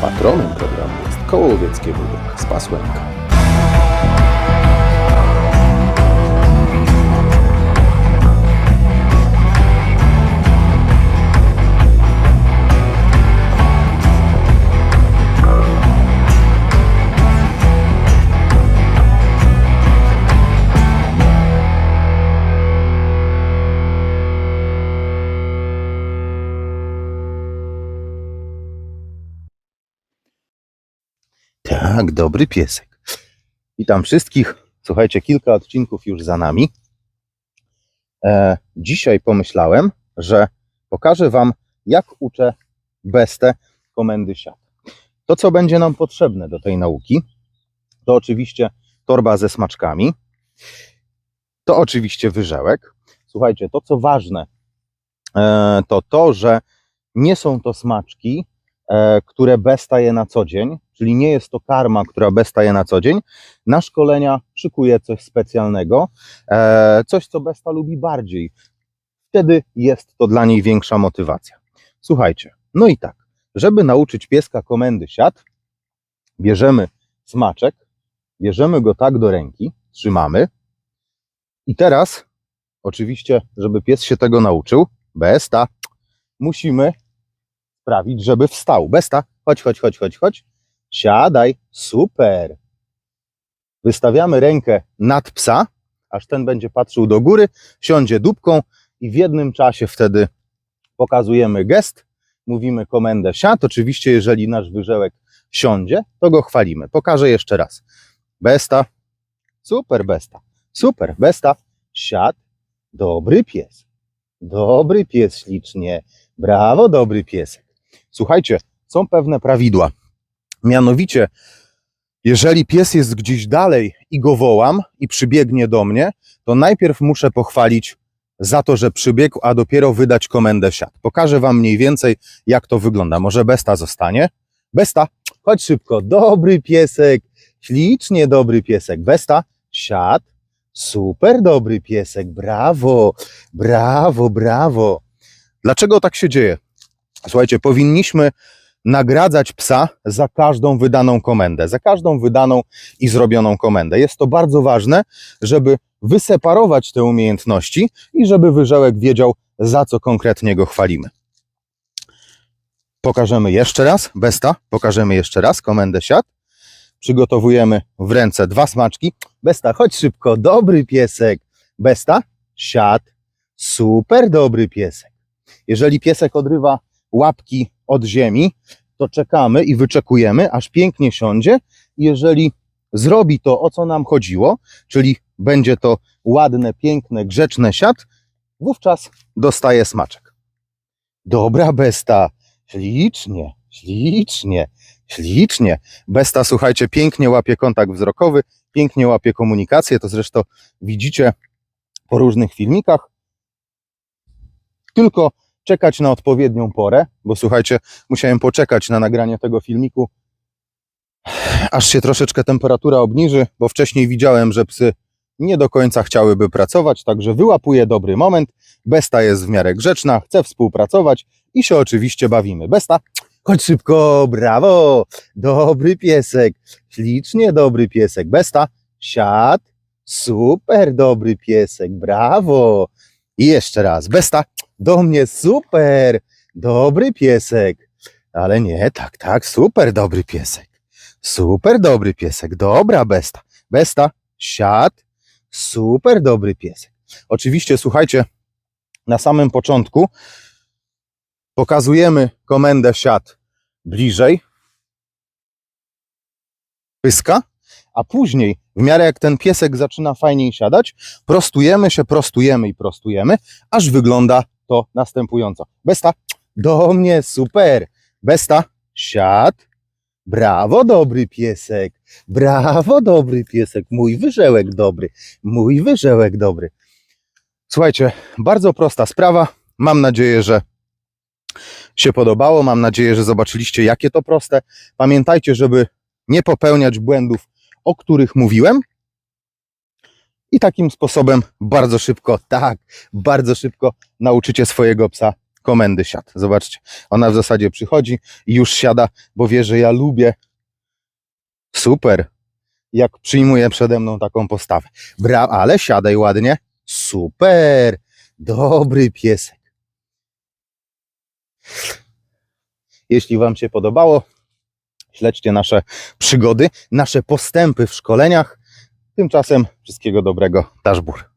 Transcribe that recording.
Patronem programu jest Koło Łowieckie Wódek z Pasłęka. Tak, dobry piesek. Witam wszystkich. Słuchajcie, kilka odcinków już za nami. E, dzisiaj pomyślałem, że pokażę Wam, jak uczę bestę komendy siat. To, co będzie nam potrzebne do tej nauki, to oczywiście torba ze smaczkami, to oczywiście wyżełek. Słuchajcie, to co ważne, e, to to, że nie są to smaczki, które besta je na co dzień, czyli nie jest to karma, która besta je na co dzień. Na szkolenia szykuje coś specjalnego, e, coś, co besta lubi bardziej. Wtedy jest to dla niej większa motywacja. Słuchajcie, no i tak, żeby nauczyć pieska komendy siat, bierzemy smaczek, bierzemy go tak do ręki, trzymamy i teraz, oczywiście, żeby pies się tego nauczył, besta, musimy sprawić, żeby wstał. Besta, chodź, chodź, chodź, chodź, chodź. Siadaj, super. Wystawiamy rękę nad psa, aż ten będzie patrzył do góry, siądzie dupką i w jednym czasie wtedy pokazujemy gest, mówimy komendę siad. Oczywiście, jeżeli nasz wyżełek siądzie, to go chwalimy. Pokażę jeszcze raz. Besta, super besta, super besta, siad, dobry pies. Dobry pies ślicznie, brawo, dobry piesek. Słuchajcie, są pewne prawidła. Mianowicie, jeżeli pies jest gdzieś dalej i go wołam i przybiegnie do mnie, to najpierw muszę pochwalić za to, że przybiegł, a dopiero wydać komendę siad. Pokażę Wam mniej więcej, jak to wygląda. Może Besta zostanie? Besta, chodź szybko. Dobry piesek, ślicznie dobry piesek. Besta, siad. Super dobry piesek, brawo, brawo, brawo. Dlaczego tak się dzieje? Słuchajcie, powinniśmy nagradzać psa za każdą wydaną komendę, za każdą wydaną i zrobioną komendę. Jest to bardzo ważne, żeby wyseparować te umiejętności i żeby wyżełek wiedział, za co konkretnie go chwalimy. Pokażemy jeszcze raz, besta, pokażemy jeszcze raz komendę siad. Przygotowujemy w ręce dwa smaczki. Besta, chodź szybko, dobry piesek. Besta, siad, super dobry piesek. Jeżeli piesek odrywa łapki od ziemi, to czekamy i wyczekujemy, aż pięknie siądzie. Jeżeli zrobi to, o co nam chodziło, czyli będzie to ładne, piękne, grzeczne siat, wówczas dostaje smaczek. Dobra besta, ślicznie, ślicznie, ślicznie. Besta, słuchajcie, pięknie łapie kontakt wzrokowy, pięknie łapie komunikację, to zresztą widzicie po różnych filmikach. Tylko czekać na odpowiednią porę, bo słuchajcie, musiałem poczekać na nagranie tego filmiku, aż się troszeczkę temperatura obniży, bo wcześniej widziałem, że psy nie do końca chciałyby pracować, także wyłapuję dobry moment. Besta jest w miarę grzeczna, chce współpracować i się oczywiście bawimy. Besta, chodź szybko, brawo, dobry piesek, ślicznie dobry piesek. Besta, siad, super dobry piesek, brawo. I jeszcze raz, Besta, do mnie super, dobry piesek. Ale nie, tak, tak, super dobry piesek. Super dobry piesek, dobra Besta. Besta, siad, super dobry piesek. Oczywiście, słuchajcie, na samym początku pokazujemy komendę siad bliżej pyska, a później, w miarę jak ten piesek zaczyna fajniej siadać, prostujemy się, prostujemy i prostujemy, aż wygląda to następująco. Besta, do mnie, super. Besta, siad. Brawo, dobry piesek. Brawo, dobry piesek. Mój wyżełek dobry. Mój wyżełek dobry. Słuchajcie, bardzo prosta sprawa. Mam nadzieję, że się podobało. Mam nadzieję, że zobaczyliście, jakie to proste. Pamiętajcie, żeby nie popełniać błędów, o których mówiłem. I takim sposobem bardzo szybko, tak, bardzo szybko nauczycie swojego psa komendy siad. Zobaczcie, ona w zasadzie przychodzi i już siada, bo wie, że ja lubię. Super, jak przyjmuje przede mną taką postawę. Bra, ale siadaj ładnie. Super, dobry piesek. Jeśli Wam się podobało, śledźcie nasze przygody, nasze postępy w szkoleniach. Tymczasem wszystkiego dobrego, Daszbur.